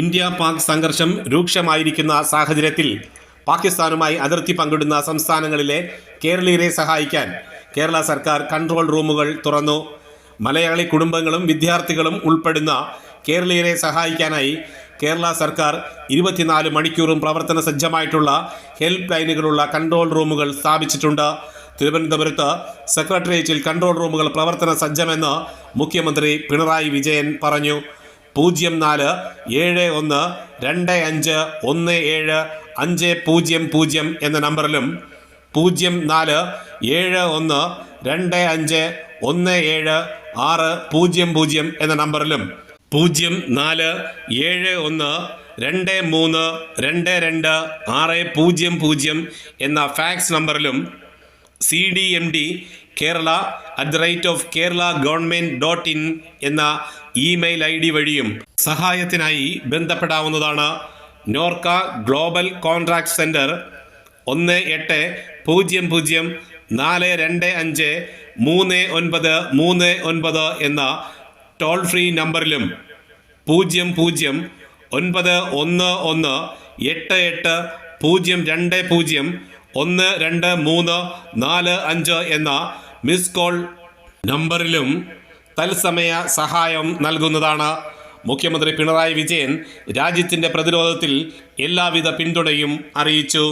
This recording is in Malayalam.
ഇന്ത്യ പാക് സംഘർഷം രൂക്ഷമായിരിക്കുന്ന സാഹചര്യത്തിൽ പാകിസ്ഥാനുമായി അതിർത്തി പങ്കിടുന്ന സംസ്ഥാനങ്ങളിലെ കേരളീയരെ സഹായിക്കാൻ കേരള സർക്കാർ കൺട്രോൾ റൂമുകൾ തുറന്നു. മലയാളി കുടുംബങ്ങളും വിദ്യാർത്ഥികളും ഉൾപ്പെടുന്ന കേരളീയരെ സഹായിക്കാനായി കേരള സർക്കാർ ഇരുപത്തിനാല് മണിക്കൂറും പ്രവർത്തന സജ്ജമായിട്ടുള്ള ഹെൽപ്പ് ലൈനുകളുള്ള കൺട്രോൾ റൂമുകൾ സ്ഥാപിച്ചിട്ടുണ്ട്. തിരുവനന്തപുരത്ത് സെക്രട്ടേറിയറ്റിൽ കൺട്രോൾ റൂമുകൾ പ്രവർത്തന സജ്ജമെന്ന് മുഖ്യമന്ത്രി പിണറായി വിജയൻ പറഞ്ഞു. പൂജ്യം നാല് ഏഴ് ഒന്ന് രണ്ട് അഞ്ച് ഒന്ന് ഏഴ് അഞ്ച് പൂജ്യം പൂജ്യം എന്ന നമ്പറിലും പൂജ്യം നാല് ഏഴ് ഒന്ന് രണ്ട് അഞ്ച് ഒന്ന് ഏഴ് ആറ് പൂജ്യം പൂജ്യം എന്ന നമ്പറിലും പൂജ്യം നാല് ഏഴ് ഒന്ന് രണ്ട് മൂന്ന് രണ്ട് രണ്ട് ആറ് പൂജ്യം പൂജ്യം എന്ന fax നമ്പറിലും C D M D Kerala at the rate of Kerala government dot in എന്ന ഇമെയിൽ ഐ ഡി വഴിയും സഹായത്തിനായി ബന്ധപ്പെടാവുന്നതാണ് നോർക്ക ഗ്ലോബൽ കോൺട്രാക്ട് സെന്റർ ഒന്ന് എട്ട് പൂജ്യം പൂജ്യം നാല് രണ്ട് അഞ്ച് മൂന്ന് ഒൻപത് മൂന്ന് ഒൻപത് എന്ന ടോൾ ഫ്രീ നമ്പറിലും പൂജ്യം പൂജ്യം ഒൻപത് ഒന്ന് ഒന്ന് എട്ട് എട്ട് പൂജ്യം രണ്ട് പൂജ്യം ഒന്ന് രണ്ട് മൂന്ന് നാല് അഞ്ച് എന്ന മിസ് കോൾ നമ്പറിലും തത്സമയ സഹായം നൽകുന്നതാണ്. മുഖ്യമന്ത്രി പിണറായി വിജയൻ രാജ്യത്തിന്റെ പ്രതിരോധത്തിൽ എല്ലാവിധ പിന്തുണയും അറിയിച്ചു.